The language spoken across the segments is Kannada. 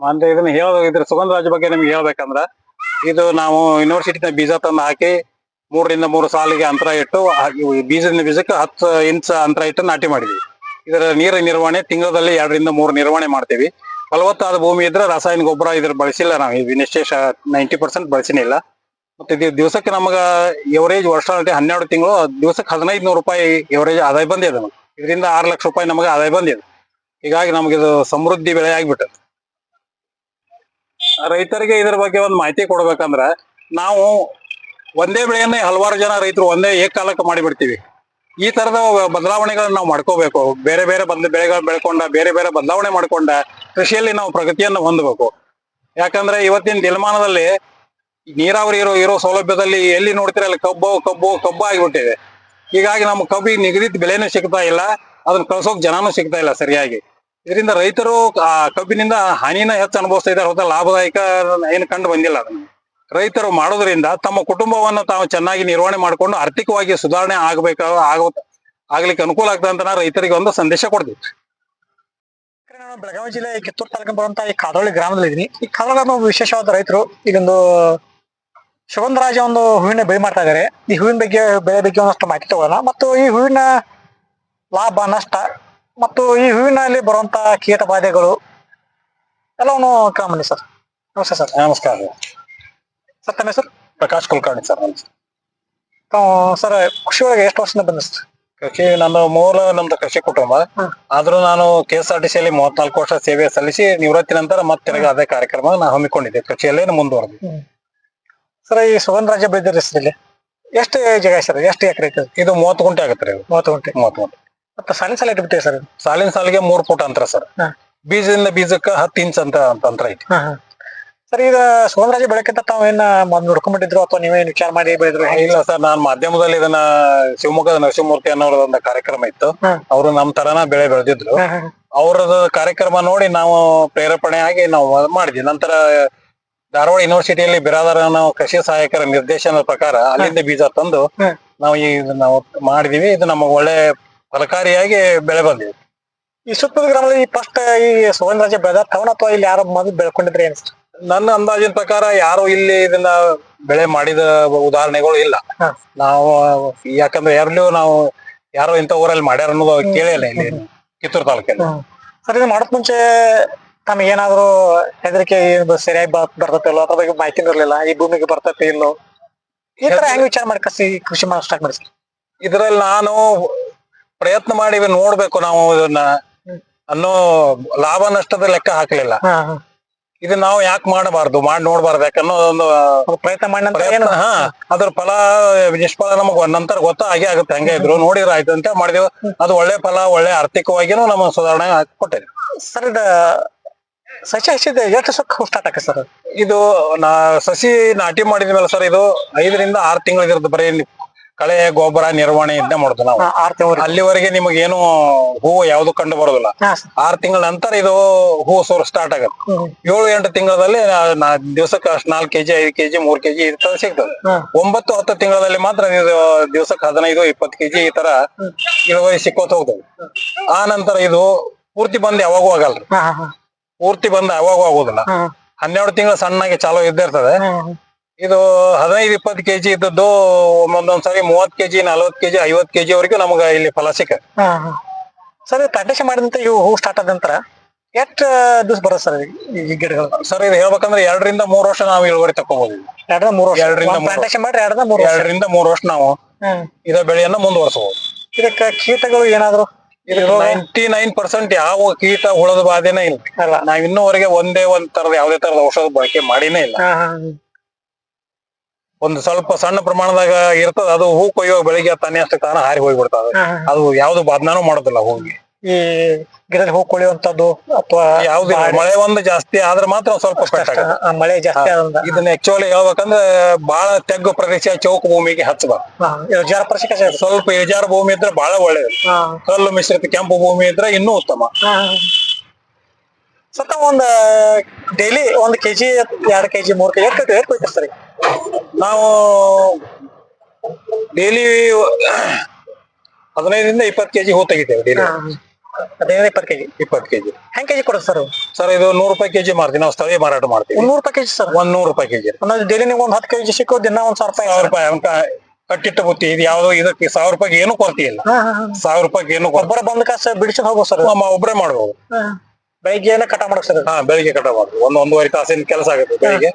ಅಂದ್ರೆ ಇದನ್ನ ಹೇಳ ಇದ್ರ ಸುಗಂಧರಾಜ ಬಗ್ಗೆ ನಿಮ್ಗೆ ಹೇಳ್ಬೇಕಂದ್ರ ಇದು ನಾವು ಯೂನಿವರ್ಸಿಟಿನ ಬೀಜ ತಂದು ಹಾಕಿ ಮೂರರಿಂದ ಮೂರು ಸಾಲಿಗೆ ಅಂತರ ಇಟ್ಟು ಬೀಜದಿಂದ ಬೀಜಕ್ಕೆ ಹತ್ತು ಇಂಚ್ ಅಂತರ ಇಟ್ಟು ನಾಟಿ ಮಾಡಿದ್ವಿ. ಇದರ ನೀರಿನ ನಿರ್ವಹಣೆ ತಿಂಗಳಲ್ಲಿ ಎರಡರಿಂದ ಮೂರು ನಿರ್ವಹಣೆ ಮಾಡ್ತೀವಿ. ಫಲವತ್ತಾದ ಭೂಮಿ ಇದ್ರೆ ರಾಸಾಯನಿಕ ಗೊಬ್ಬರ ಇದ್ರ ಬಳಸಿಲ್ಲ ನಾವು. ವಿನಿಶೇಷ ನೈಂಟಿ ಪರ್ಸೆಂಟ್ ಬಳಸಿನಿಲ್ಲ ಮತ್ತೆ ದಿವಸಕ್ಕೆ ನಮಗ ಎವರೇಜ್ ವರ್ಷ ಹನ್ನೆರಡು ತಿಂಗಳು, ದಿವಸಕ್ಕೆ ಹದಿನೈದು ನೂರು ರೂಪಾಯಿ ಎವರೇಜ್ ಆದಾಯ ಬಂದಿದೆ ನಮಗೆ. ಇದರಿಂದ ಆರು ಲಕ್ಷ ರೂಪಾಯಿ ನಮಗೆ ಆದಾಯ ಬಂದಿದೆ. ಹೀಗಾಗಿ ನಮಗೆ ಇದು ಸಮೃದ್ಧಿ ಬೆಳೆ ಆಗ್ಬಿಟ್ಟೆ ರೈತರಿಗೆ ಇದ್ರ ಬಗ್ಗೆ ಒಂದು ಮಾಹಿತಿ ಕೊಡ್ಬೇಕಂದ್ರ ನಾವು ಒಂದೇ ಬೆಳೆಯನ್ನೇ ಹಲವಾರು ಜನ ರೈತರು ಒಂದೇ ಏಕಕಾಲಕ್ಕೆ ಮಾಡಿಬಿಡ್ತೀವಿ. ಈ ತರದ ಬದಲಾವಣೆಗಳನ್ನ ನಾವು ಮಾಡ್ಕೋಬೇಕು. ಬೇರೆ ಬೇರೆ ಬಂದ ಬೆಳೆಗಳು ಬೆಳ್ಕೊಂಡ, ಬೇರೆ ಬೇರೆ ಬದಲಾವಣೆ ಮಾಡ್ಕೊಂಡ ಕೃಷಿಯಲ್ಲಿ ನಾವು ಪ್ರಗತಿಯನ್ನು ಹೊಂದಬೇಕು. ಯಾಕಂದ್ರೆ ಇವತ್ತಿನ ದಿನಮಾನದಲ್ಲಿ ನೀರಾವರಿ ಇರೋ ಇರೋ ಸೌಲಭ್ಯದಲ್ಲಿ ಎಲ್ಲಿ ನೋಡ್ತೀರ ಅಲ್ಲಿ ಕಬ್ಬು ಕಬ್ಬು ಕಬ್ಬು ಆಗಿಬಿಟ್ಟಿದೆ. ಹೀಗಾಗಿ ನಮ್ಮ ಕಬ್ಬಿಗೆ ನಿಗದಿತ ಬೆಲೆನೂ ಸಿಗ್ತಾ ಇಲ್ಲ. ಅದನ್ನ ಕಳ್ಸೋಕ್ ಜನನೂ ಸಿಗ್ತಾ ಇಲ್ಲ ಸರಿಯಾಗಿ. ಇದರಿಂದ ರೈತರು ಕಬ್ಬಿನಿಂದ ಹಾನಿನ ಹೆಚ್ಚು ಅನುಭವಿಸ್ತಾ ಇದ್ದಾರೆ. ಹೊರತು ಲಾಭದಾಯಕ ಏನು ಕಂಡು ಬಂದಿಲ್ಲ ಅದನ್ನ. ರೈತರು ಮಾಡೋದ್ರಿಂದ ತಮ್ಮ ಕುಟುಂಬವನ್ನು ತಾವು ಚೆನ್ನಾಗಿ ನಿರ್ವಹಣೆ ಮಾಡಿಕೊಂಡು ಆರ್ಥಿಕವಾಗಿ ಸುಧಾರಣೆ ಆಗ್ಬೇಕ, ಆಗ, ಆಗ್ಲಿಕ್ಕೆ ಅನುಕೂಲ ಆಗ್ತದೆ ಅಂತ ರೈತರಿಗೆ ಒಂದು ಸಂದೇಶ ಕೊಡ್ತೀವಿ ನಾನು ಬೆಳಗಾವಿ ಜಿಲ್ಲೆ ಕಿತ್ತೂರು ತಾಲೂಕಿನ ಬರುವಂತಹ ಈ ಕಾದೋಳಿ ಗ್ರಾಮದಲ್ಲಿ ಇದೀನಿ. ಈ ಕಾದೋಳಿ ವಿಶೇಷವಾದ ರೈತರು ಈಗೊಂದು ಸುಗಂಧರಾಜ ಒಂದು ಹೂವಿನ ಬೆಳೆ ಮಾಡ್ತಾ ಇದ್ದಾರೆ. ಈ ಹೂವಿನ ಬಗ್ಗೆ ಬೆಳೆ ಬಗ್ಗೆ ಒಂದಷ್ಟು ಮಾಹಿತಿ ತಗೋಣ ಮತ್ತು ಈ ಹೂವಿನ ಲಾಭ, ನಷ್ಟ ಮತ್ತು ಈ ಹೂವಿನಲ್ಲಿ ಬರುವಂತ ಕೀಟ ಬಾಧೆಗಳು ಎಲ್ಲವನ್ನು ಕಾಮನಿ ಸರ್. ನಮಸ್ತೆ ಸರ್. ನಮಸ್ಕಾರ. ಸರ್ ತಮ್ಮ ಹೆಸರು? ಪ್ರಕಾಶ್ ಕುಲಕರ್ಣಿ ಸರ್ ತಾವು ಸರ್ ಕೃಷಿ ಒಳಗೆ ಎಷ್ಟು ವರ್ಷದಿಂದ ಬಂದ ಸರ್? ಕೃಷಿ ನನ್ನ ಮೂಲ ನಮ್ದು ಕೃಷಿ ಕುಟುಂಬ. ಆದ್ರೂ ನಾನು ಕೆ ಎಸ್ ಆರ್ ಟಿ ಸಿಯಲ್ಲಿ ಮೂವತ್ನಾಲ್ಕು ವರ್ಷ ಸೇವೆ ಸಲ್ಲಿಸಿ ನಿವೃತ್ತಿ ನಂತರ ಮತ್ತೆ ತಿರ್ಗಾ ಅದೇ ಕಾರ್ಯಕ್ರಮ ನಾನು ಹಮ್ಮಿಕೊಂಡಿದ್ದೆ. ಕೃಷಿಯಲ್ಲೇ ಮುಂದುವರೆದು ಸರ್ ಈ ಸುಗಂಧರಾಜ ಬೆಳೆದಿರಿ ಸರ್ ಇಲ್ಲಿ. ಎಷ್ಟು ಜಾಗ ಸರ್? ಎಷ್ಟು ಎಕರೆ ಐತೆ? ಇದು ಮೂವತ್ತು ಗುಂಟೆ ಆಗುತ್ತೆ ರೀ. ಮೂವತ್ತು ಗುಂಟೆ. ಮೂವತ್ತು ಗುಂಟೆ. ಮತ್ತೆ ಸಾಲಿನ ಸಾಲ ಇಟ್ಬಿಟ್ಟೆ ಸರ್. ಸಾಲಿನ ಸಾಲಿಗೆ ಮೂರ್ ಫೂಟ್ ಅಂತರ ಸರ್ ಬೀಜದಿಂದ ಬೀಜಕ್ಕೆ ಹತ್ತು ಇಂಚ್ ಅಂತ ಅಂತ ಅಂತರ ಐತಿ. ಸರ್ ಈಗ ಸುಗಂಧರಾಜ ಬೆಳಕಿಂತ ತಾವೇನ ಮೊದ್ಲು ನೋಡ್ಕೊಂಡ್ಬಿಟ್ಟಿದ್ರು ಅಥವಾ ನೀವೇನ್ ವಿಚಾರ ಮಾಡಿ ಬೆಳೆದ್ರು ಇಲ್ಲ ಸರ್ ನಾನು ಮಾಧ್ಯಮದಲ್ಲಿ ಇದನ್ನ ಶಿವಮೊಗ್ಗದ ನರಸಿಂಹಮೂರ್ತಿ ಅನ್ನೋರ ಒಂದು ಕಾರ್ಯಕ್ರಮ ಇತ್ತು. ಅವರು ನಮ್ ತರನ ಬೆಳೆ ಬೆಳೆದಿದ್ರು. ಅವ್ರದ ಕಾರ್ಯಕ್ರಮ ನೋಡಿ ನಾವು ಪ್ರೇರೇಪಣೆ ಆಗಿ ನಾವು ಮಾಡಿದ್ವಿ. ನಂತರ ಧಾರವಾಡ ಯೂನಿವರ್ಸಿಟಿಯಲ್ಲಿ ಬಿರಾದರ ನಾವು ಕೃಷಿ ಸಹಾಯಕರ ನಿರ್ದೇಶನದ ಪ್ರಕಾರ ಅಲ್ಲಿಂದ ಬೀಜ ತಂದು. ನಾವು ಈ ಇದನ್ನ ನಾವು ಮಾಡಿದೀವಿ. ಇದು ನಮಗೆ ಒಳ್ಳೆ ಫಲಕಾರಿಯಾಗಿ ಬೆಳೆ ಬಂದಿದೆ. ಈ ಸುತ್ತದ ಗ್ರಾಮದಲ್ಲಿ ಫಸ್ಟ್ ಈ ಸುವರ್ಣ ಬೆಳೆದ ತವನ ಅಥವಾ ಇಲ್ಲಿ ಯಾರು ಮೊದಲು ಬೆಳ್ಕೊಂಡಿದ್ರೆ ಏನ್ ನನ್ನ ಅಂದಾಜಿನ ಪ್ರಕಾರ ಯಾರು ಇಲ್ಲಿ ಇದನ್ನ ಬೆಳೆ ಮಾಡಿದ ಉದಾಹರಣೆಗಳು ಇಲ್ಲ. ನಾವು ಯಾಕಂದ್ರೆ ಯಾರ್ಲೂ ನಾವು ಯಾರೋ ಇಂಥ ಊರಲ್ಲಿ ಮಾಡ್ಯಾರ ಅನ್ನೋದು ಕೇಳಿಲ್ಲ ಇಲ್ಲಿ ಕಿತ್ತೂರು ತಾಲೂಕಲ್ಲಿ. ಸರ್ ಇದು ಮಾಡೋದ್ ಮುಂಚೆ ತಮಗೆ ಏನಾದ್ರು ಹೆದರಿಕೆ ಸರಿಯಾಗಿ ಬ- ಬರ್ತೈತೆ ಇಲ್ಲೋ ಅದ್ರ ಬಗ್ಗೆ ಮಾಹಿತಿ ಇರ್ಲಿಲ್ಲ? ಈ ಭೂಮಿಗೆ ಬರ್ತತಿ ಇಲ್ಲೋ ಈ ತರ ಹೆಂಗ್ ವಿಚಾರ ಮಾಡಿ ಕಸಿ ಕೃಷಿ ಮಾಡೋ ಸ್ಟಾರ್ಟ್ ಮಾಡಿ ಇದ್ರಲ್ಲಿ ನಾನು ಪ್ರಯತ್ನ ಮಾಡಿ ನೋಡ್ಬೇಕು ನಾವು ಇದನ್ನ. ಅನ್ನೋ ಲಾಭ ನಷ್ಟದ ಲೆಕ್ಕ ಹಾಕ್ಲಿಲ್ಲ. ಇದನ್ನ ನಾವು ಯಾಕೆ ಮಾಡಬಾರ್ದು ಮಾಡಿ ನೋಡ್ಬಾರ್ದು ಯಾಕನ್ನೋ ಒಂದು ಪ್ರಯತ್ನ ಮಾಡಿ ಹಾ ಅದ್ರ ಫಲ ನಿಷ್ಫಲ ನಮಗ್ ನಂತರ ಗೊತ್ತ ಹಾಗೆ ಆಗುತ್ತೆ. ಹಂಗೆ ಇದ್ರು ನೋಡಿದ್ರ ಆಯ್ತು ಅಂತ ಮಾಡಿದೆವು. ಅದು ಒಳ್ಳೆ ಫಲ ಒಳ್ಳೆ ಆರ್ಥಿಕವಾಗಿನೂ ನಮ್ಮ ಸುಧಾರಣೆ ಕೊಟ್ಟಿದೆ ಸರ್ ಇದ ಸಸಿ ಹಚ್ಚಿದ ಎಷ್ಟು ಸೊಕ್ಕ ಸ್ಟಾರ್ಟ್ ಆಕ ಸರ್? ಇದು ನಾ ಸಸಿ ನಾಟಿ ಮಾಡಿದ್ಮೇಲೆ ಸರ್ ಇದು ಐದರಿಂದ ಆರು ತಿಂಗಳಿಗಿರುತ್ತೆ ಬರೀ ಕಳೆ ಗೊಬ್ಬರ ನಿರ್ವಹಣೆಯಿಂದ ಮಾಡುದು ನಾವು. ಆರು ತಿಂಗಳು ಅಲ್ಲಿವರೆಗೆ ನಿಮಗೆ ಏನು ಹೂವು ಯಾವ್ದು ಕಂಡು ಬರೋದಿಲ್ಲ. ಆರ್ ತಿಂಗಳ ನಂತರ ಇದು ಹೂವು ಸೋರ್ ಸ್ಟಾರ್ಟ್ ಆಗುತ್ತೆ. ಏಳು ಎಂಟು ತಿಂಗಳಲ್ಲಿ ದಿವಸಕ್ಕೆ ಅಷ್ಟು ನಾಲ್ಕು ಕೆಜಿ ಐದು ಕೆಜಿ ಮೂರ್ ಕೆಜಿ ಈ ತರ ಸಿಗ್ತದೆ. ಒಂಬತ್ತು ಹತ್ತು ತಿಂಗಳಲ್ಲಿ ಮಾತ್ರ ಇದು ದಿವಸಕ್ಕೆ ಹದಿನೈದು ಇಪ್ಪತ್ತು ಕೆಜಿ ಈ ತರ ಇಳುವರಿ ಸಿಕ್ಕೋತ ಹೋಗ್ತದೆ. ಆ ನಂತರ ಇದು ಪೂರ್ತಿ ಬಂದ್ ಯಾವಾಗೂ ಹಾ ಪೂರ್ತಿ ಬಂದ್ ಯಾವಾಗೂ ಆಗೋದಿಲ್ಲ. ಹನ್ನೆರಡು ತಿಂಗಳು ಸಣ್ಣಗೆ ಚಾಲೂ ಇದ್ದೇ ಇರ್ತದೆ. ಹಾ ಇದು ಹದಿನೈದು ಇಪ್ಪತ್ತು ಕೆಜಿ ಇದ್ದದ್ದು ಒಂದೊಂದ್ಸರಿ ಮೂವತ್ ಕೆಜಿ ನಲ್ವತ್ ಕೆಜಿ ಐವತ್ ಕೆಜಿ ವರೆಗೂ ನಮಗ ಇಲ್ಲಿ ಫಲ ಸಿಕ್ಕ ಸರ್ ಪ್ಲಾಂಟೇಶನ್ ಮಾಡಿದಂತ ಇವು ಹೂ ಸ್ಟಾರ್ಟ್ ಆದ ನಂತರ ಎಷ್ಟು ದಿವಸ ಬರ ಸರ್ ಈ ಗಿಡಗಳು? ಸರ್ ಇದು ಹೇಳ್ಬೇಕಂದ್ರೆ ಎರಡರಿಂದ ಮೂರು ವರ್ಷ ನಾವು ಇಳುವರಿ ತಕೋಬಹುದು ಎರಡರಿಂದ ಮೂರು ವರ್ಷ. ಎರಡರಿಂದ ಮೂರು ಪ್ಲಾಂಟೇಶನ್ ಮಾಡ್ರಿ ಎರಡರಿಂದ ಮೂರು ವರ್ಷ. ಎರಡರಿಂದ ಮೂರು ವರ್ಷ ನಾವು ಹ್ಮ್ ಇದ ಬೆಳೆಯನ್ನ ಮುಂದುವರಿಸಬಹುದು ಇದಕ್ಕ ಕೀಟಗಳು ಏನಾದ್ರು? ನೈಂಟಿ ನೈನ್ ಪರ್ಸೆಂಟ್ ಯಾವ ಕೀಟ ಹುಳದ ಬಾಧೆನೇ ಇಲ್ಲ. ಅಲ್ಲ. ನಾವ್ ಇನ್ನೂವರೆಗೆ ಒಂದೇ ಒಂದ್ ತರದ ಯಾವ್ದೇ ತರದ ಔಷಧ ಬಳಕೆ ಮಾಡಿನೇ ಇಲ್ಲ. ಒಂದು ಸ್ವಲ್ಪ ಸಣ್ಣ ಪ್ರಮಾಣದಾಗ ಇರ್ತದ ಅದು ಹೂ ಕೊಯ್ಯೋ ಬೆಳಿಗ್ಗೆ ತಾನೇ ಅಷ್ಟು ತಾನ ಹಾರಿ ಹೋಗ್ಬಿಡ್ತದ. ಅದು ಯಾವ್ದು ಬಾದ್ನಾನು ಮಾಡೋದಿಲ್ಲ ಹೋಗಿ ಈ ಗಿಡದಲ್ಲಿ ಹೂ ಕೊಳೆಯುವಂತದ್ದು ಅಥವಾ ಯಾವ್ದು ಮಳೆ ಒಂದು ಜಾಸ್ತಿ ಆದ್ರೆ ಮಾತ್ರ ಸ್ವಲ್ಪ ಮಳೆ ಜಾಸ್ತಿ ಇದನ್ನ ಆಕ್ಚುಲಿ ಹೇಳ್ಬೇಕಂದ್ರೆ ಬಹಳ ತೆಗ್ಗು ಪ್ರದೇಶ ಚೌಕ ಭೂಮಿಗೆ ಹಚ್ಚಬಾರ್ದು ಸ್ವಲ್ಪ ಇಳಿಜಾರ ಭೂಮಿ ಇದ್ರೆ ಬಹಳ ಒಳ್ಳೇದು. ಕಲ್ಲು ಮಿಶ್ರಿತ ಕೆಂಪು ಭೂಮಿ ಇದ್ರೆ ಇನ್ನೂ ಉತ್ತಮ. ಹಾ, ಒಂದ ಡೈಲಿ ಒಂದ್ ಕೆಜಿ ಎರಡ್ ಕೆಜಿ ಮೂರ್ ಕೆಜಿ ಜಿ ಎಷ್ಟು ಕೊಯ್ತಾರೆ ಸರ್? ನಾವು ಡೈಲಿ ಹದಿನೈದರಿಂದ ಇಪ್ಪತ್ತು ಕೆಜಿ ಹೂ ತೆಗಿತೇವೆ ಡೈಲಿ ಹದಿನೈದು ಇಪ್ಪತ್ತು ಕೆಜಿ. ಇಪ್ಪತ್ತು ಕೆಜಿ. ಹೆಂಗ್ ಕೆಜಿ ಕೊಡೋದು ಸರ್? ಸರ್ ಇದು ನೂರು ರೂಪಾಯಿ ಕೆಜಿ ಮಾರ್ತೀವಿ. ನಾವು ಸ್ಥಳೀಯ ಮಾರಾಟ ಮಾಡ್ತೀವಿ ನೂರು ರೂಪಾಯಿ ಕೆಜಿ ಸರ್. ಒಂದ್ ನೂರು ರೂಪಾಯಿ ಕೆಜಿ. ಅಂದ್ರೆ ಡೈಲಿ ನೀವು ಒಂದ್ ಹತ್ತು ಕೆಜಿ ಸಿಕ್ಕೋ ದಿನ ಒಂದ್ ಸಾವಿರ ರೂಪಾಯಿ ಸಾವಿರ ರೂಪಾಯಿ ಅಂತ ಕಟ್ಟಿಟ್ಟ ಬುತ್ತಿ ಇದು ಯಾವ್ದು ಇದಕ್ಕೆ ಸಾವಿರ ರೂಪಾಯಿಗೆ ಏನು ಕೊರತೆ ಇಲ್ಲ. ಸಾವಿರ ರೂಪಾಯಿಗೆ ಏನು ಒಬ್ಬರ ಬಂದ ಕಾಸ ಬಿಡಿಸ್ಕೊಂಡು ಹೋಗೋ ಸರ್. ಒಬ್ಬರೇ ಮಾಡ್ಬೋದು. ಬೆಳಿಗ್ಗೆ ಎಲ್ಲ ಕಟ ಮಾಡಕ್ ಸರ್ ಹಾ ಬೆಳಿಗ್ಗೆ ಕಟಾವ್ ಮಾಡುದು ಒಂದ್ ಒಂದೂವರೆ ತಾಸಿನ ಕೆಲಸ ಆಗುತ್ತೆ ಬೆಳಿಗ್ಗೆ.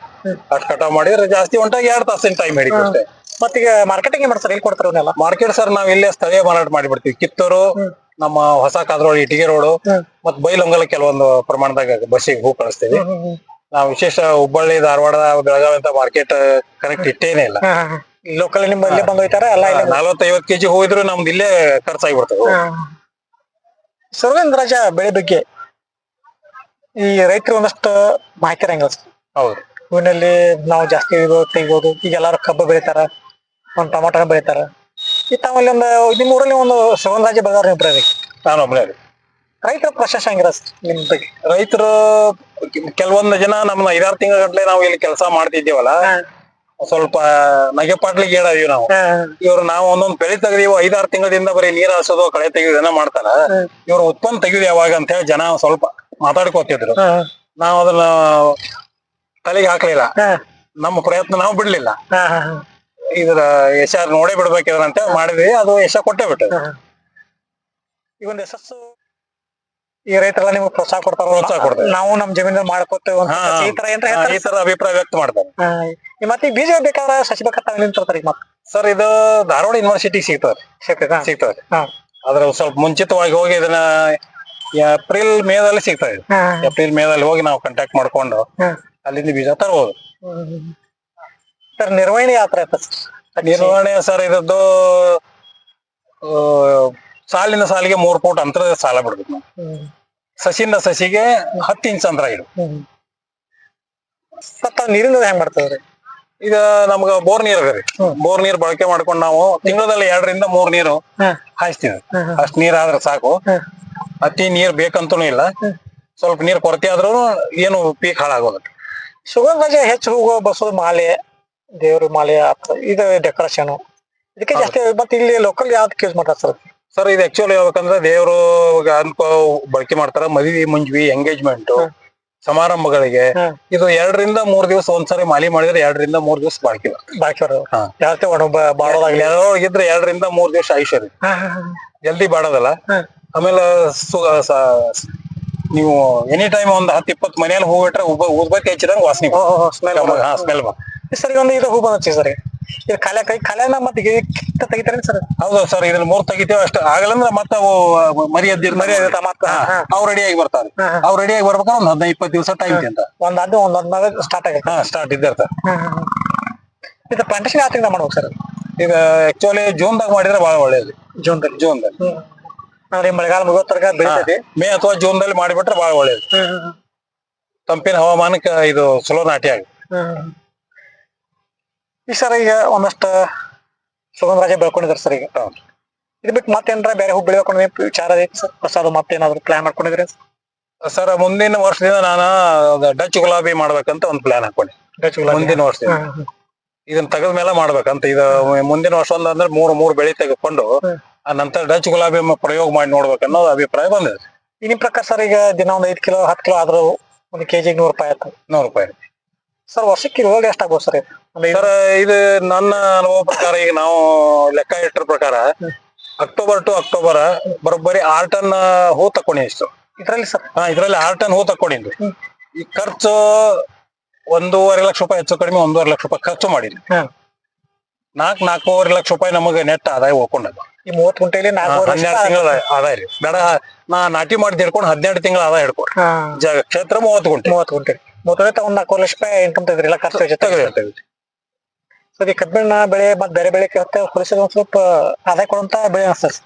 ಅಷ್ಟು ಕಟಾವ್ ಮಾಡಿದ್ರೆ ಜಾಸ್ತಿ ಒಂಟಾಗಿ ಎರಡು ತಾಸಿನ ಟೈಮ್ ಹಿಡಿಯುತ್ತೆ ಮತ್ತೆ ಮತ್ತೀಗ ಮಾರ್ಕೆಟಿಂಗ್ ಮಾಡ್ತಾರೆ? ಎಲ್ಲಿ ಕೊಡ್ತಾರೆ ಅವನ್ನೆಲ್ಲ ಮಾರ್ಕೆಟ್ ಸರ್ ನಾವ್ ಇಲ್ಲೇ ಸ್ಥಳೀಯ ಮಾರಾಟ ಮಾಡಿಬಿಡ್ತೀವಿ. ಕಿತ್ತೂರು ನಮ್ಮ ಹೊಸ ಕಾದ್ರೋಳಿ ಇಟಿಗೆ ರೋಡು. ಮತ್ ಬೈಲೊಂಗಲ ಕೆಲವೊಂದು ಪ್ರಮಾಣದಾಗ ಬಸ್ಸಿಗೆ ಹೂ ಕಳಿಸ್ತೀವಿ. ನಾವು ವಿಶೇಷ ಹುಬ್ಬಳ್ಳಿ ಧಾರವಾಡ ಬೆಳಗಾವಿ ಅಂತ ಮಾರ್ಕೆಟ್ ಕನೆಕ್ಟ್ ಇಟ್ಟೇನೆ ಇಲ್ಲ. ಲೋಕಲ್ ನಿಮ್ಮ ಇಲ್ಲಿ ಬಂದು ಹೋಯ್ತಾರ? ಅಲ್ಲ ಇಲ್ಲಿ ನಲವತ್ತೈವತ್ತು ಕೆಜಿ ಹೂ ಇದ್ರು ನಮ್ದು ಇಲ್ಲೇ ಖರ್ಚಾಗಿಬಿಡ್ತದೆ. ಸರ್ವೇಂದ್ರ ರಾಜ ಬೆಳೆ ಬಗ್ಗೆ. ಈ ರೈತರು ಒಂದಷ್ಟು ಮಾಹಿತಿ ಇರಂಗಿಲ್ಲ ಸರ್ ಹೌದು. ಹೂವಿನಲ್ಲಿ ನಾವು ಜಾಸ್ತಿ ಇದು ತೆಗಿಬೋದು ಈಗ ಎಲ್ಲಾರು ಕಬ್ಬು ಬೆಳಿತಾರ ಒಂದ್ ಟೊಮಾಟೊ ಬೆಳಿತಾರ. ಈ ತಾವಲ್ಲಿ ಒಂದು ನಿಮ್ಮ ಊರಲ್ಲಿ ಒಂದು ಸುಗಂಧ ರಾಜ ಬೆಳೆದಾರ ನೀವು ನಾನು ಒಬ್ಬನೇ ರೀ. ರೈತರ ಪ್ರಶಸ್ ಹಂಗಿರ ನಿಮ್ ಬಗ್ಗೆ. ರೈತರು ಕೆಲವೊಂದು ಜನ ನಮ್ಮ ಐದಾರು ತಿಂಗಳ ಗಂಟ್ಲೆ ನಾವು ಇಲ್ಲಿ ಕೆಲಸ ಮಾಡ್ತಿದ್ದೀವಲ್ಲ ಸ್ವಲ್ಪ ನಗೆ ಪಾಟ್ಲಿಗೆ ಹೇಳದೀವಿ ನಾವು. ಇವ್ರು ನಾವು ಒಂದೊಂದ್ ಬೆಳೆ ತೆಗ್ದೀವಿ ಐದಾರು ತಿಂಗಳಿಂದ ಬರೀ ನೀರ್ ಹಾಸೋದು ಕಳೆ ತೆಗೆಯೋದನ್ನ ಮಾಡ್ತಾರ. ಇವ್ರ ಇವ್ರು ಉತ್ಪನ್ನ ತೆಗಿಯೋದು ಯಾವಾಗ ಅಂತ ಹೇಳಿ ಜನ ಸ್ವಲ್ಪ ಮಾತಾಡ್ಕೋತಿದ್ರು. ನಾವು ಅದನ್ನ ತಲೆಗೆ ಹಾಕ್ಲಿಲ್ಲ. ನಮ್ಮ ಪ್ರಯತ್ನ ನಾವು ಬಿಡ್ಲಿಲ್ಲ. ಇದರ ಯಶ ನೋಡೇ ಬಿಡ್ಬೇಕಿದ್ರಂತ ಮಾಡಿದ್ವಿ. ಅದು ಯಶ ಕೊಟ್ಟೆ ಬಿಟ್ಟು ಈ ಒಂದು ಯಶಸ್ಸು ಈ ರೈತರೆಲ್ಲ ನಿಮ್ಗೆ ಪ್ರೋತ್ಸಾಹ ಕೊಡ್ತಾರ ಪ್ರೋತ್ಸಾಹ ಕೊಡ್ತಾರೆ. ನಾವು ನಮ್ ಜಮೀನಲ್ಲಿ ಮಾಡ್ಕೊತೇವೆ. ಈ ತರ ಏನ್ ಈ ತರ ಅಭಿಪ್ರಾಯ ವ್ಯಕ್ತ ಮಾಡ್ತಾರೆ. ಮತ್ತೆ ಈ ಬೀಜ ಬೇಕಾದ್ರೆ ಸಸಿ ಬೇಕಾದ್ರೆ ನಿಂತಿರ್ತಾರೆ ಮತ್ತೆ ಸರ್ ಇದು ಧಾರವಾಡ ಯೂನಿವರ್ಸಿಟಿ ಸಿಗ್ತದೆ. ಸಿಗ್ತದಾ? ಅದ್ರ ಸ್ವಲ್ಪ ಮುಂಚಿತವಾಗಿ ಹೋಗಿ ಇದನ್ನ ಏಪ್ರಿಲ್ ಮೇದಲ್ಲಿ ಸಿಗ್ತದೆ ಇದು. ಹಾ, ಏಪ್ರಿಲ್ ಮೇದಲ್ಲಿ ಹೋಗಿ ನಾವು ಕಾಂಟ್ಯಾಕ್ಟ್ ಮಾಡ್ಕೊಂಡು ಹಾ. ಅಲ್ಲಿಂದ ಬೀಜ ತರ್ಬೋದು ಹ್ಮ್. ಸರ್ ನಿರ್ವಹಣೆ ಯಾವ ತರ ಇರ್ತದೆ ಸರ್? ನಿರ್ವಹಣೆ ಸರ್ ಇದದ್ದು ಆ, ಸಾಲಿನ ಸಾಲಿಗೆ ಮೂರ್ ಫೂಟ್ ಅಂತರ ಸಾಲ ಬಿಡ್ಬೇಕು ನಾವು. ಸಸಿಯಿಂದ ಸಸಿಗೆ ಹತ್ತು ಇಂಚ್ ಅಂತರ ಇಡು ಸತ್ತ ನೀರಿನ ಹೆಂಗ್ ಮಾಡ್ತದ್ರಿ ಈಗ ನಮ್ಗ ಬೋರ್ ನೀರ್ ಅದ ರೀ ಹ್ಮ್. ಬೋರ್ ನೀರ್ ಬಳಕೆ ಮಾಡ್ಕೊಂಡು ನಾವು ತಿಂಗಳಲ್ಲಿ ಎರಡರಿಂದ ಮೂರ್ ನೀರು. ಹಾಯಿಸ್ತೀವಿ ಅಷ್ಟು ಅಷ್ಟ್ ನೀರ್ ಆದ್ರೆ ಸಾಕು. ಅತಿ ನೀರ್ ಬೇಕಂತೂ ಇಲ್ಲ. ಸ್ವಲ್ಪ ನೀರ್ ಕೊರತೆ ಆದ್ರೂ ಏನು ಪೀಕ್ ಹಾಳಾಗೋದು ಸುಗಂಧಜ ಹೆಚ್ಚು ಹೋಗೋ ಬಸೋದು ಮಾಲೆ ದೇವ್ರ ಮಾಲೆ ಇದು ಡೆಕೋರೇಷನ್ ಇದಕ್ಕೆ ಜಾಸ್ತಿ ಮತ್ತೆ ಇಲ್ಲಿ ಲೋಕಲ್ ಯಾವ್ದಕ್ಕೆ ಯೂಸ್ ಮಾಡ್ತಾರೆ ಸರ್? ಸರ್ ಇದು ಆಕ್ಚುಲಿ ಹೇಳ್ಬೇಕಂದ್ರೆ ದೇವರು ಅನ್ಕೋ ಬಳಕೆ ಮಾಡ್ತಾರ. ಮದುವೆ ಮುಂಜ್ವಿ ಎಂಗೇಜ್ಮೆಂಟ್ ಸಮಾರಂಭಗಳಿಗೆ. ಇದು ಎರಡರಿಂದ ಮೂರ್ ದಿವಸ ಒಂದ್ಸರಿ ಮಾಲಿ ಮಾಡಿದ್ರೆ ಎರಡರಿಂದ ಮೂರ್ ದಿವಸ ಬಾಳ್ಕಿ ಬಾಳ್ಕಿ ಜಾಸ್ತಿ ಬಾಡೋದಾಗ್ಲಿ ಇದ್ರೆ ಎರಡರಿಂದ ಮೂರ್ ದಿವಸ ಆಯುಷ್ಯ ರೀ ಜಲ್ದಿ ಬಾಡೋದಲ್ಲ. ಆಮೇಲೆ ಸು- ಸ- ನೀವು ಎನಿ ಟೈಮ್ ಒಂದ್ ಹತ್ತು ಇಪ್ಪತ್ತು ಮನೆಯಲ್ಲಿ ಹೂ ಉಬ್ಬ ಉದ್ಬತ್ತಿ ಹಚ್ಚಿದಂಗ ವಾಸನೆ ಸ್ಮೆಲ್ ಹಾ ಸ್ಮೆಲ್ ಸರಿ ಒಂದು ಇದು ಹೂ ಬಂದಿ ಸರಿ. ಇದು ಕಲೆ ಕೈ ಖಾಲಿನ ಮತ್ತೆ ಕಿತ್ತ ತೆಗಿತಾರೆ ಸರ್? ಹೌದು ಸರ್ ಇದನ್ನ ಮೂರ್ ತೆಗಿತೇವೆ ಅಷ್ಟ. ಆಗಲ್ಲಂದ್ರ ಮತ್ತೆ ಅವು ಮರಿ ಎದ್ದಿರ್ ಮರಿ ಅದ ಮತ್ತ ಅವ್ರ ಅವ್ ರೆಡಿ ಆಗಿ ಬರ್ತಾರೆ. ಹಾ, ಹಾ. ಅವ್ ರೆಡಿ ಆಗಿ ಬರ್ಬೇಕಾದ್ರೆ ಒಂದ್ ಹದಿನೈದು ಇಪ್ಪತ್ತು ದಿವಸ ಟೈಮ್ ಅಂತ ಒಂದ್ ಅದು ಒಂದ್ ಒಂದ್ ಸ್ಟಾರ್ಟ್ ಆಗೈತೆ ಹಾ ಸ್ಟಾರ್ಟ್ ಇದ್ದಿರ್ತ ಇದು ಪ್ಲಾಂಟೇಶನ್ ಯಾವ ತಿಂಗಳ ಮಾಡ್ಬೇಕು ಸರ್? ಇದು ಆಕ್ಚುಲಿ ಜೂನ್ದಾಗ ಮಾಡಿದ್ರೆ ಬಹಳ ಒಳ್ಳೇದು. ಜೂನ್ ಜೂನ್ದಲ್ಲಿ ಅಂದ್ರೆ ಮಳೆಗಾಲ ಮಳೆಗಾಲ ತನಕ ಬೆಳಿತೈತಿ. ಮೇ ಅಥವಾ ಜೂನ್ ದಲ್ಲಿ ಮಾಡಿಬಿಟ್ರೆ ಬಹಳ ಒಳ್ಳೇದು. ತಂಪಿನ ಹವಾಮಾನಕ್ಕ ಇದು ಚಲೋ ನಾಟಿ ಆಗಿ ಈ ಸರ್ ಈಗ ಒಂದಷ್ಟು ಸುಗಂಧ ರಾಜ ಬೆಳ್ಕೊಂಡಿದ್ದಾರೆ ಸರ್ ಈಗ. ಇದು ಬಿಟ್ಟು ಮತ್ತೇನಾರ ಬೇರೆ ಹೂ ಬೆಳಿಬೇಕು ವಿಚಾರ ಐತಿ ಸರ್? ಹೊಸದು ಮತ್ತೇನಾದ್ರು ಪ್ಲಾನ್ ಮಾಡ್ಕೊಂಡಿದ್ರಿ ಸರ್? ಮುಂದಿನ ವರ್ಷದಿಂದ ನಾನು ಡಚ್ ಗುಲಾಬಿ ಮಾಡ್ಬೇಕಂತ ಒಂದು ಪ್ಲಾನ್ ಹಾಕೊಂಡೆ ಡಚ್ ಗುಲಾಬಿ. ಮುಂದಿನ ವರ್ಷದಿಂದ. ಇದನ್ನ ತೆಗೆದ ಮೇಲೆ ಮಾಡ್ಬೇಕಂತ. ಇದು ಮುಂದಿನ ವರ್ಷ ಒಂದ್ ಅಂದ್ರೆ ಮೂರು ಮೂರು ಬೆಳೆ ತೆಗೆದುಕೊಂಡು. ಆ ನಂತರ ಡಚ್ ಗುಲಾಬಿ ಪ್ರಯೋಗ ಮಾಡಿ ನೋಡ್ಬೇಕನ್ನೋ ಅಭಿಪ್ರಾಯ ಬಂದಿದೆ. ನಿಮ್ ಪ್ರಕಾರ ಸರ್ ಈಗ ದಿನ ಒಂದ್ ಐದ್ ಕಿಲೋ ಹತ್ತು ಕಿಲೋ ಆದ್ರೂ ಒಂದು ಕೆಜಿಗೆ ನೂರು ರೂಪಾಯಿ ಆಯ್ತು? ನೂರು ರೂಪಾಯಿ. ಸರ್ ವರ್ಷಕ್ಕೆ ಎಷ್ಟು ಎಷ್ಟಾಗ್ಬೋದು ಸರ್ ಸರ್ ಇದು ನನ್ನ ಅನುಭವ ಪ್ರಕಾರ ಈಗ ನಾವು ಲೆಕ್ಕ ಇಟ್ಟರ ಪ್ರಕಾರ ಅಕ್ಟೋಬರ್ ಟು ಅಕ್ಟೋಬರ್ ಬರೋಬ್ಬರಿ ಆರ್ ಟನ್ ಹೂ ತಕೊಂಡಿ ಇಷ್ಟು. ಇದ್ರಲ್ಲಿ ಸರ್ ಹಾ ಇದ್ರಲ್ಲಿ ಆರ್ ಟನ್ ಹೂ ತಕೊಂಡಿದ್ದು ಈ ಖರ್ಚು ಒಂದೂವರೆ ಲಕ್ಷ ರೂಪಾಯಿ ಹೆಚ್ಚು ಕಡಿಮೆ ಒಂದೂವರೆ ಲಕ್ಷ ರೂಪಾಯಿ ಖರ್ಚು ಮಾಡಿದ್ವಿ. ನಾಲ್ಕು ನಾಲ್ಕೂವರೆ ಲಕ್ಷ ರೂಪಾಯಿ ನಮಗೆ ನೆಟ್ ಆದಾಯ ಹೋಗ್ಕೊಂಡದ. ಈ ಮೂವತ್ ಗುಂಟೆಲಿ ನಾಲ್ಕು ಹನ್ನೆರಡು ತಿಂಗಳ ಆದಾಯ ರೀ. ಬೇಡ ನಾ ನಾಟಿ ಮಾಡಿ ಹಿಡ್ಕೊಂಡು ಹದಿನೆಂಟು ತಿಂಗಳ ಆದಾಯ ಹಿಡ್ಕೊಡ್ರಿ ಜಾಗ ಕ್ಷೇತ್ರ ಮೂವತ್ತು ಗುಂಟೆ. ಮೂವತ್ತು ಗುಂಟೆ. ಮೂವತ್ತು ತಗೊಂಡ್ ನಾಲ್ಕೂವರೆ ಲಕ್ಷ ರೂಪಾಯಿ ಇನ್ಕಮ್ ತೆಗೆದ್ರಿ ಎಲ್ಲ ಖರ್ಚು ಜೊತೆ ಸರ್ ಈ ಕಬ್ಬಿನ ಬೆಳೆ ಮತ್ತೆ ಬೇರೆ ಬೆಳೆ ಹೋಲಿಸಿದ ಒಂದ್ ಸ್ವಲ್ಪ ಆದಾಯ ಕೊಡುವಂತ ಬೆಳೆ ಅನ್ಸ್ತದೆ.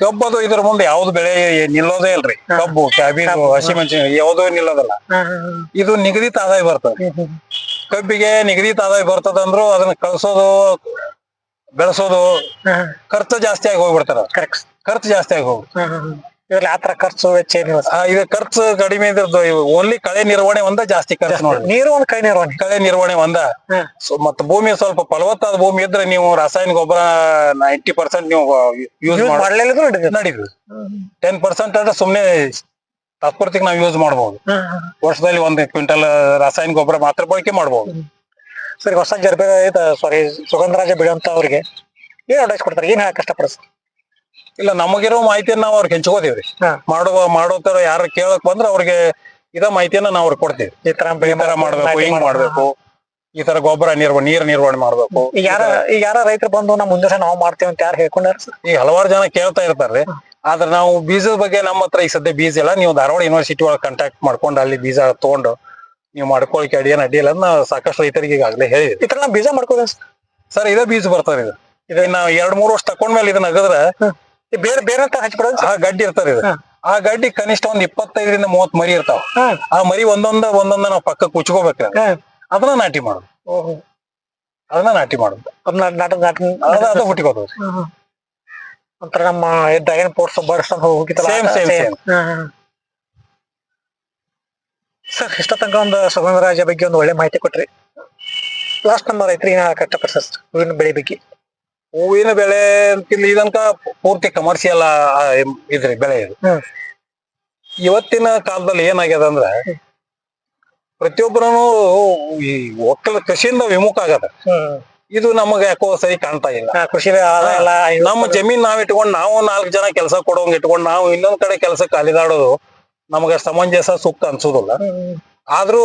ಕಬ್ಬದು ಇದ್ರ ಮುಂದೆ ಯಾವ್ದು ಬೆಳೆ ನಿಲ್ಲೋದೇ ಇಲ್ರಿ. ಕಬ್ಬು ಕ್ಯಾಬೀನು ಕಬ್ಬು, ಹಸಿಮೆಣಸಿನ ಯಾವ್ದು ನಿಲ್ಲೋದಲ್ಲ. ಇದು ನಿಗದಿತ ಆದಾಯ ಬರ್ತದೆ. ಕಬ್ಬಿಗೆ ನಿಗದಿತ ಆದಾಯ ಬರ್ತದ ಅಂದ್ರು ಅದನ್ನ ಕಳ್ಸೋದು ಬೆಳೆಸೋದು ಖರ್ಚು ಜಾಸ್ತಿ ಆಗಿ ಹೋಗ್ಬಿಡ್ತಾರ. ಖರ್ಚು ಜಾಸ್ತಿ ಆಗಿ ಹೋಗ್ಬಿಡ್ತು ಇದ್ರಲ್ಲಿ ಆತರ ಖರ್ಚು ವೆಚ್ಚ ಏನಿಲ್ಲ ಸರ್. ಆ, ಇದು ಖರ್ಚು ಕಡಿಮೆ ಇದ್ರದ್ದು ಓನ್ಲಿ ಕಳೆ ನಿರ್ವಹಣೆ ಒಂದ ಜಾಸ್ತಿ ಖರ್ಚು ನೋಡಿ ನೀರು ಒಂದು ಕೈ ನಿರ್ವಹಣೆ. ಕಳೆ ನಿರ್ವಹಣೆ ಒಂದ. ಹ್ಮ್. ಸೊ ಮತ್ತ ಭೂಮಿ ಸ್ವಲ್ಪ ಫಲವತ್ತಾದ ಭೂಮಿ ಇದ್ರೆ ನೀವು ರಾಸಾಯನಿಕ ಗೊಬ್ಬರ ನೈಂಟಿ ಪರ್ಸೆಂಟ್ ನೀವು ಯೂಸ್ ಯೂಸ್ ಮಾಡಿ ಮಾಡ್ಲಿಲ್ಲದ್ರು ನಡೀತದೆ. ಟೆನ್ ಪರ್ಸೆಂಟ್ ಆದ್ರೆ ಸುಮ್ನೆ ತಾತ್ಪೂರ್ತಿಗೆ ನಾವು ಯೂಸ್ ಮಾಡಬಹುದು ವರ್ಷದಲ್ಲಿ ಒಂದ್ ಕ್ವಿಂಟಲ್ ರಾಸಾಯನಿಕ ಗೊಬ್ಬರ ಮಾತ್ರ ಬಳಕೆ ಮಾಡಬಹುದು ಸರಿ ಹೊಸ ಜರ್ಬೆ ಸಾರಿ ಸುಗಂಧರಾಜ ಬೆಳೆಯುವಂತ ಅವ್ರಿಗೆ ಏನ್ ಅಡ್ವೈಸ್ ಕೊಡ್ತಾರೆ. ಏನ್ ಹೇಳಕ್ ಕಷ್ಟಪಡಿಸ್ತಾರೆ ಇಲ್ಲ ನಮಗಿರೋ ಮಾಹಿತಿಯನ್ನ ನಾವು ಅವ್ರಿಗೆ ಹಂಚ್ಕೋತೀವ್ರಿ. ಮಾಡುವ ಮಾಡೋ ತರ ಯಾರು ಕೇಳಕ್ ಬಂದ್ರೆ ಅವ್ರಿಗೆ ಇದ ಮಾಹಿತಿಯನ್ನ ನಾವು ಅವ್ರಿಗೆ ಕೊಡ್ತೀವಿ. ಈ ತರ ಬೆಳೆ ಈ ತರ ಮಾಡ್ಬೇಕು ಹಿಂಗ್ ಮಾಡ್ಬೇಕು. ಈ ತರ ಗೊಬ್ಬರ ನಿರ್ವಹಣೆ ನೀರ್ ನಿರ್ವಹಣೆ ಮಾಡ್ಬೇಕು. ಈಗ ಯಾರ ಈಗ ಯಾರ ರೈತರು ಬಂದು ನಮ್ಮ ಮುಂದೆ ನಾವು ಮಾಡ್ತೇವೆ ಅಂತ ಯಾರು ಹೇಳ್ಕೊಂಡಾರ ಈಗ ಹಲವಾರು ಜನ ಕೇಳ್ತಾ ಇರ್ತಾರ್ರಿ ಆದ್ರೆ ನಾವು ಬೀಜದ ಬಗ್ಗೆ ನಮ್ಮ ಹತ್ರ ಈಗ ಸದ್ಯ ಬೀಜ ಇಲ್ಲ. ನೀವು ಧಾರವಾಡ ಯೂನಿವರ್ಸಿಟಿ ಒಳಗೆ ಕಾಂಟ್ಯಾಕ್ಟ್ ಮಾಡ್ಕೊಂಡು ಅಲ್ಲಿ ಬೀಜ ತಗೊಂಡು ನೀವು ಮಾಡ್ಕೊಳಕ್ಕೆ ಅಡಿ ಅಂತ ನಾವು ಸಾಕಷ್ಟು ರೈತರಿಗೆ ಈಗಾಗಲೇ ಹೇಳಿದ್ವಿ. ಈ ತರ ನಾವು ಬೀಜ ಮಾಡ್ಕೋದ ಸರ್? ಇದೇ ಬೀಜ ಬರ್ತಾರೆ ಇದು ಇದನ್ನ ಎರಡ್ ಮೂರು ವರ್ಷ ತಕೊಂಡ್ಮೇಲೆ ಇದನ್ನ ಅಗದ್ರೆ ಬೇರೆ ಬೇರೆ ಅಂತ ಹಚ್ಬಿಡೋದು ಆ ಗಡ್ಡಿ ಇರ್ತಾರೆ ಇದು. ಆ ಗಡ್ಡಿ ಕನಿಷ್ಠ ಒಂದ್ ಇಪ್ಪತ್ತೈದರಿಂದ ಮೂವತ್ ಮರಿ ಇರ್ತಾವ. ಆ ಮರಿ ಒಂದೊಂದ ಒಂದೊಂದ ನಾವು ಪಕ್ಕ ಕುಚ್ಕೋಬೇಕು ಅದನ್ನ ನಾಟಿ ಮಾಡೋದು. ಅದನ್ನ ನಾಟಿ ಮಾಡೋದು. ಅದ ಅದು ಹುಟ್ಟಿಕೋದು ಒಂಥರ ನಮ್ಮ ಡ್ರ್ಯಾಗನ್ ಪೋರ್ಟ್ಸ್ ಬರ್ಡ್ಸ್ ಅಂತ ಹೋಗಿತ್ತಲ್ಲ ಸೇಮ್ ಸೇಮ್ ಸೇಮ್ ಸರ್ ಇಷ್ಟ ತನಕ ಒಂದು ಸುಗಂಧರಾಜ ಬಗ್ಗೆ ಒಂದು ಒಳ್ಳೆ ಮಾಹಿತಿ ಕೊಟ್ರಿ. ಲಾಸ್ಟ್ ನಮ್ಮ ರೈತರಿಗೆ ಏನ್ ಕಷ್ಟಪಡಿಸ ಹೂವಿನ ಬೆಳೆ ಬಗ್ಗೆ ಹೂವಿನ ಬೆಳೆ ಅಂತಿಲ್ಲ ಇದಂತ ಪೂರ್ತಿ ಕಮರ್ಷಿಯಲ್ ಇದ್ರಿ ಬೆಳೆ ಇದು. ಇವತ್ತಿನ ಕಾಲದಲ್ಲಿ ಏನಾಗ್ಯದ ಅಂದ್ರ ಪ್ರತಿಯೊಬ್ಬರೂ ಈ ಒಕ್ಕಲ ಕೃಷಿಯಿಂದ ವಿಮುಖ ಆಗದ. ಇದು ನಮಗ ಯಾಕೋ ಸರಿ ಕಾಣ್ತಾ ಇಲ್ಲ. ಕೃಷಿ ನಮ್ಮ ಜಮೀನ್ ನಾವ್ ಇಟ್ಕೊಂಡು ನಾವು ನಾಲ್ಕು ಜನ ಕೆಲಸ ಕೊಡೋಂಗ್ ಇಟ್ಕೊಂಡು ನಾವು ಇನ್ನೊಂದ್ ಕಡೆ ಕೆಲಸಕ್ಕೆ ಅಲಿದಾಡೋದು ನಮಗ ಸಮಂಜಸ ಸೂಕ್ತ ಅನ್ಸೋದಿಲ್ಲ. ಆದ್ರೂ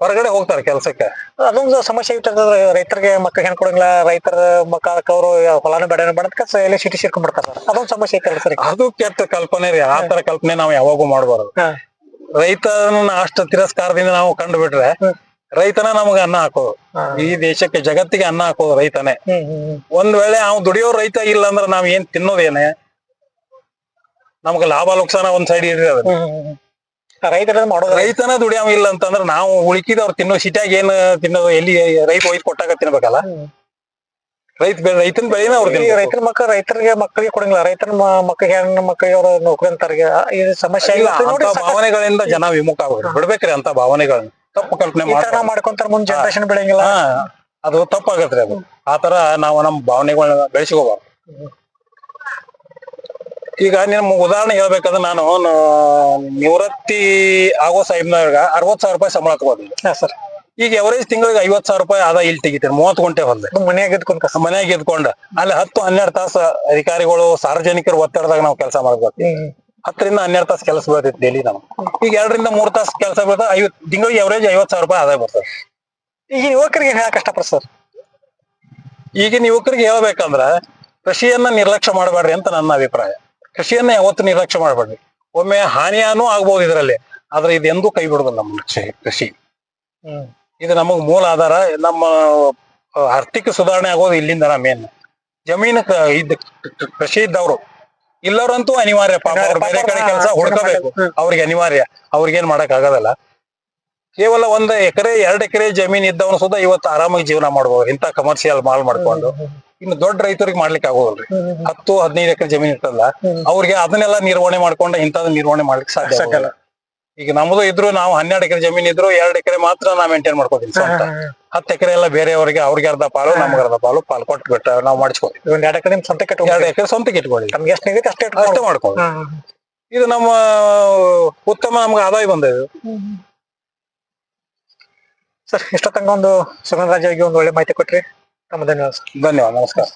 ಹೊರಗಡೆ ಹೋಗ್ತಾರೆ ಕೆಲಸಕ್ಕೆ. ಅದೊಂದು ಸಮಸ್ಯೆ ಇಟ್ಟಂದ್ರೆ ರೈತರಿಗೆ ಮಕ್ಕಳು ಹೆಣ್ ಕೊಡಂಗಿಲ್ಲ ರೈತರ ಮಕ್ಕಳಕ್ಕೆ ಅವರು ಹೊಲಾನ ಬೆಳೆನ ಬೆಳೆದ ಎಲ್ಲಿ ಸಿಟಿ ಸೇರ್ಕೊಂಡ್ಬಿಡ್ತಾರೆ ಸರ್? ಅದೊಂದು ಸಮಸ್ಯೆ ಐತೆ ಸರ್ ಅದು ಕೆಟ್ಟ ಕಲ್ಪನೆ ರೀ ಆ ತರ ಕಲ್ಪನೆ ನಾವು ಯಾವಾಗೂ ಮಾಡಬಾರದು. ರೈತನ ಅಷ್ಟು ತಿರಸ್ಕಾರದಿಂದ ನಾವು ಕಂಡು ಬಿಟ್ರೆ ರೈತನ ನಮಗೆ ಅನ್ನ ಹಾಕೋದು. ಈ ದೇಶಕ್ಕೆ ಜಗತ್ತಿಗೆ ಅನ್ನ ಹಾಕೋದು ರೈತನೇ. ಒಂದ್ ವೇಳೆ ಅವ್ನು ದುಡಿಯೋ ರೈತ ಇಲ್ಲ ಅಂದ್ರೆ ನಾವ್ ಏನ್ ತಿನ್ನೋದೇನೆ? ನಮ್ಗೆ ಲಾಭ ಲುಕ್ಸಾನ ಒಂದ್ ಸೈಡ್ ಇರ್ರಿ ಅದು. ರೈತರ ಮಾಡೋದು ರೈತನ ದುಡಿಯಾಮ ಇಲ್ಲ ಅಂತಂದ್ರ ನಾವು ಉಳಿಕಿದವ್ರು ತಿನ್ನೋ ಸಿಟಿಯಾಗ ಏನ್ ತಿನ್ನೋದು ಎಲ್ಲಿ ರೈತ ಒಯ್ದು ಕೊಟ್ಟಾಗ ತಿನ್ಬೇಕಲ್ಲ. ರೈತ ರೈತನ ಬೆಳೆನ ಅವ್ರು ಈ ರೈತರ ಮಕ್ಕಳು ರೈತರಿಗೆ ಮಕ್ಕಳಿಗೆ ಕೊಡಂಗಿಲ್ಲ. ರೈತರ ಮ- ಮಕ್ಕಳಿಗೆ ಹೆಣ್ಣು ಮಕ್ಕಳಿಗೆ ಅವ್ರ ನೌಕರಿ ಅಂತಾರಿಗೆ ಇದು ಸಮಸ್ಯೆ ಇಲ್ಲ ಅಂತ ಭಾವನೆಗಳಿಂದ ಜನ ವಿಮುಖ ಆಗ್ಬೇಕು ಬಿಡ್ಬೇಕ್ರಿ ಅಂತ ಭಾವನೆಗಳನ್ನ. ತಪ್ಪು ಕಲ್ಪನೆ ಮಾಡ್ತಾರೆ ಮಾಡ್ಕೊಂತಾರ ಮುಂದೆ ಜನರೇಷನ್ ಬೆಳೆಯಂಗಿಲ್ಲ. ಅದು ತಪ್ಪಾಗತ್ರಿ ಅದು. ಆತರ ನಾವು ನಮ್ಮ ಭಾವನೆಗಳನ್ನ ಬೆಳೆಸ್ಕೋಬಾರ್ದು. ಈಗ ನಿಮ್ ಉದಾಹರಣೆ ಹೇಳ್ಬೇಕಂದ್ರೆ ನಾನು ನಿವೃತ್ತಿ ಆಗೋ ಸಾಹೇಬ್ನಾಗ ಅರವತ್ ಸಾವಿರ ರೂಪಾಯಿ ಸಂಬಳ ತಗೋದಿಲ್ಲ ಹಾ ಸರ್. ಈಗ ಎವರೇಜ್ ತಿಂಗಳಿಗೆ ಐವತ್ ಸಾವಿರ ರೂಪಾಯಿ ಆದ ಇಲ್ಲಿ ತೆಗಿತೀನಿ ಮೂವತ್ ಗಂಟೆ ಹೊಲ್ದೆ ಮನೆಯಾಗ ಇದ್ಕೊಂಡ್ ಮನೆಯಾಗ ಇದ್ಕೊಂಡ ಅಲ್ಲಿ ಹತ್ತು ಹನ್ನೆರಡು ತಾಸು ಅಧಿಕಾರಿಗಳು ಸಾರ್ವಜನಿಕರ ಒತ್ತಡದಾಗ ನಾವು ಕೆಲಸ ಮಾಡ್ಬೇಕು. ಹತ್ತರಿಂದ ಹನ್ನೆರಡು ತಾಸು ಕೆಲಸ ಬರ್ತೈತಿ ಡೈಲಿ ನಾವು ಈಗ ಎರಡರಿಂದ ಮೂರ್ ತಾಸು ಕೆಲಸ ಬರ್ತದೆ ಐವತ್ ತಿಂಗಳಿಗೆ ಎವರೇಜ್ ಐವತ್ ಸಾವಿರ ರೂಪಾಯಿ ಆದಾಯ ಬರ್ತದೆ. ಈಗ ಯುವಕರಿಗೆ ಏನು ಕಷ್ಟಪಡ್ತ ಸರ್. ಈಗಿನ ಯುವಕರಿಗೆ ಹೇಳ್ಬೇಕಂದ್ರ ಕೃಷಿಯನ್ನ ನಿರ್ಲಕ್ಷ್ಯ ಮಾಡಬೇಡ್ರಿ ಅಂತ ನನ್ನ ಅಭಿಪ್ರಾಯ. ಕೃಷಿಯನ್ನ ಯಾವತ್ತು ನಿರ್ಲಕ್ಷ್ಯ ಮಾಡಬೇಡ್ರಿ ಒಮ್ಮೆ ಹಾನಿಯಾನು ಆಗ್ಬಹುದು ಇದರಲ್ಲಿ ಆದ್ರೆ ಇದೆಂದೂ ಎಂದೂ ಕೈ ಬಿಡುದು ನಮ್ಮ ಕೃಷಿ ಇದು ನಮಗ್ ಮೂಲ ಆಧಾರ ನಮ್ಮ ಆರ್ಥಿಕ ಸುಧಾರಣೆ ಆಗೋದು ಇಲ್ಲಿಂದ ಮೇನ್ ಜಮೀನು ಇದ್ ಕೃಷಿ ಇದ್ದವ್ರು ಇಲ್ಲವ್ರಂತೂ ಅನಿವಾರ್ಯ ಪಾಪ ಅವ್ರು ಬೇರೆ ಕಡೆ ಕೆಲಸ ಹುಡ್ಕೋಬೇಕು. ಅವ್ರಿಗೆ ಅನಿವಾರ್ಯ ಅವ್ರಿಗೇನ್ ಮಾಡಕ್ ಆಗೋದಲ್ಲ ಕೇವಲ ಒಂದ್ ಎಕರೆ ಎರಡ್ ಎಕರೆ ಜಮೀನ್ ಇದ್ದವನು ಸುದ ಇವತ್ತು ಆರಾಮಾಗಿ ಜೀವನ ಮಾಡ್ಬೋದು ಇಂತ ಕಮರ್ಷಿಯಲ್ ಮಾಲ್ ಮಾಡ್ಕೊಂಡು. ಇನ್ನು ದೊಡ್ಡ ರೈತರಿಗೆ ಮಾಡ್ಲಿಕ್ಕೆ ಆಗೋದು ಹತ್ತು ಹದಿನೈದು ಎಕರೆ ಜಮೀನ್ ಇರ್ತಲ್ಲ. ಅವ್ರಿಗೆ ಅದನ್ನೆಲ್ಲ ನಿರ್ವಹಣೆ ಮಾಡ್ಕೊಂಡು ಇಂಥದ್ ನಿರ್ವಹಣೆ ಮಾಡ್ಲಿಕ್ಕೆ ಸಾಧ್ಯ ಆಗಲ್ಲ ಈಗ ನಮ್ದು ಇದ್ರು ನಾವು ಹನ್ನೆರಡು ಎಕರೆ ಜಮೀನ್ ಇದ್ರು ಎರಡ್ ಎಕರೆ ಮಾತ್ರ ನಾವು ಮೇಂಟೈನ್ ಮಾಡ್ಕೋತೀನಿ ಸ್ವಂತ. ಹತ್ತು ಎಕರೆ ಎಲ್ಲ ಬೇರೆಯವರಿಗೆ ಅವ್ರಿಗೆ ಅರ್ಧ ಪಾಲು ನಮ್ಗೆ ಅರ್ಧ ಪಾಲು ಪಾಲು ಕೊಟ್ಟು ಬಿಟ್ಟ ನಾವು ಮಾಡಿಸ್ಕೊತೀವಿ. ಒಂದ್ ಎರಡು ಕಡೆ ಸ್ವಂತ ಕಟ್ಟ ಎರಡು ಎಕರೆ ಸ್ವಂತಕ್ಕೆ ಇಟ್ಕೊಳ್ಳಿ ನಮ್ಗೆ ಎಷ್ಟು ಅಷ್ಟೇ ಅಷ್ಟೇ. ಮಾಡ್ಕೊಳ್ಳಿ ಇದು ನಮ್ಮ ಉತ್ತಮ ನಮ್ಗೆ ಆದಾಯ ಬಂದಿದೆ ಸರ್. ಇಷ್ಟೊತ್ತಂಗ ಒಂದು ಸುಗಂಧ ರಾಜ್ಯ ಒಂದು ಒಳ್ಳೆ ಮಾಹಿತಿ ಕೊಟ್ರಿ. ತಮ್ಮ ಧನ್ಯವಾದ ಸರ್ ಧನ್ಯವಾದ ನಮಸ್ಕಾರ